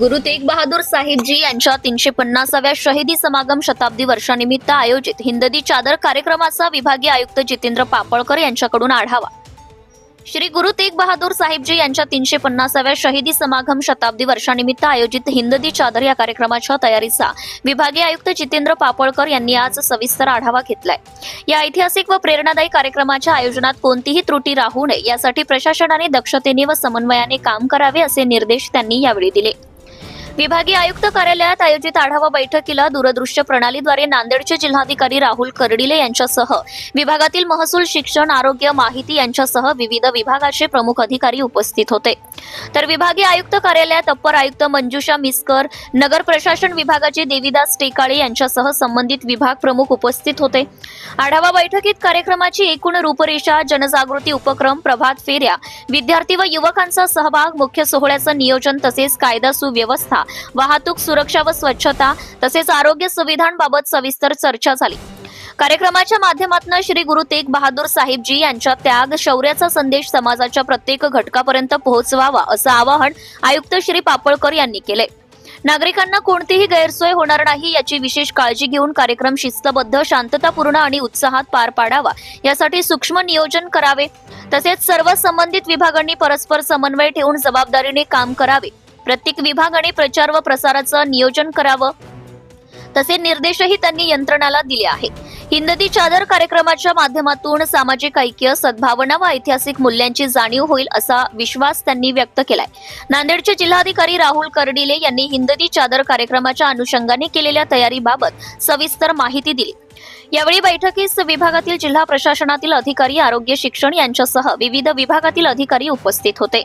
गुरु तेग बहादूर साहिबजी यांच्या तीनशे पन्नासाव्या शहीदी समागम शताब्दी वर्षानिमित्त आयोजित हिंददी चादर कार्यक्रमाचा विभागीय आयुक्त जितेंद्र पापळकर यांच्याकडून आढावा. श्री गुरु तेग बहादूर साहिबजी यांच्या तीनशे पन्नासाव्या शहीदी समागम शताब्दी वर्षानिमित्त आयोजित हिंददी चादर या कार्यक्रमाच्या तयारीचा विभागीय आयुक्त जितेंद्र पापळकर यांनी आज सविस्तर आढावा घेतलाय. या ऐतिहासिक व प्रेरणादायी कार्यक्रमाच्या आयोजनात कोणतीही त्रुटी राहू नये यासाठी प्रशासनाने दक्षतेने व समन्वयाने काम करावे असे निर्देश त्यांनी यावेळी दिले. विभागीय आयुक्त कार्यालयात आयोजित आढावा बैठकीला दूरदृश्य प्रणालीद्वारे नांदेडचे जिल्हाधिकारी राहुल कर्डिले यांच्यासह विभागातील महसूल शिक्षण आरोग्य माहिती यांच्यासह विविध विभागाचे प्रमुख अधिकारी उपस्थित होते. तर विभागीय आयुक्त कार्यालयात अप्पर आयुक्त मंजुषा मिस्कर नगर प्रशासन विभागाचे देवीदास टेकाळे यांच्यासह संबंधित विभाग प्रमुख उपस्थित होते. आढावा बैठकीत कार्यक्रमाची एकूण रूपरेषा जनजागृती उपक्रम प्रभात फेऱ्या विद्यार्थी व युवकांचा सहभाग मुख्य सोहळ्याचं नियोजन तसेच कायदा सुव्यवस्था वाहतूक सुरक्षा व स्वच्छता तसेच आरोग्य सुविधांबाबत सविस्तर चर्चा झाली. कार्यक्रमाच्या माध्यमातून श्री गुरु तेग बहादूर साहेबजी यांच्या त्याग शौर्याचा संदेश समाजाच्या प्रत्येक घटकापर्यंत पोहोचवावा असं आवाहन आयुक्त श्री पापळकर यांनी केले. नागरिकांना कोणतीही गैरसोय होणार नाही याची विशेष काळजी घेऊन कार्यक्रम शिस्तबद्ध शांततापूर्ण आणि उत्साहात पार पाडावा यासाठी सूक्ष्म नियोजन करावे. तसेच सर्व संबंधित विभागांनी परस्पर समन्वय ठेवून जबाबदारीने काम करावे. प्रत्येक विभागाने प्रचार व प्रसाराचं नियोजन करावं. तसे निर्देशही त्यांनी यंत्रणाला दिले आहेत. हिंददी चादर कार्यक्रमाच्या माध्यमातून सामाजिक ऐक्य सद्भावना व ऐतिहासिक मूल्यांची जाणीव होईल असा विश्वास त्यांनी व्यक्त केलाय. नांदेडचे जिल्हाधिकारी राहुल कर्डिले यांनी हिंददी चादर कार्यक्रमाच्या अनुषंगाने केलेल्या तयारीबाबत सविस्तर माहिती दिली. यावेळी बैठकीस विभागातील जिल्हा प्रशासनातील अधिकारी आरोग्य शिक्षण यांच्यासह विविध विभागातील अधिकारी उपस्थित होते.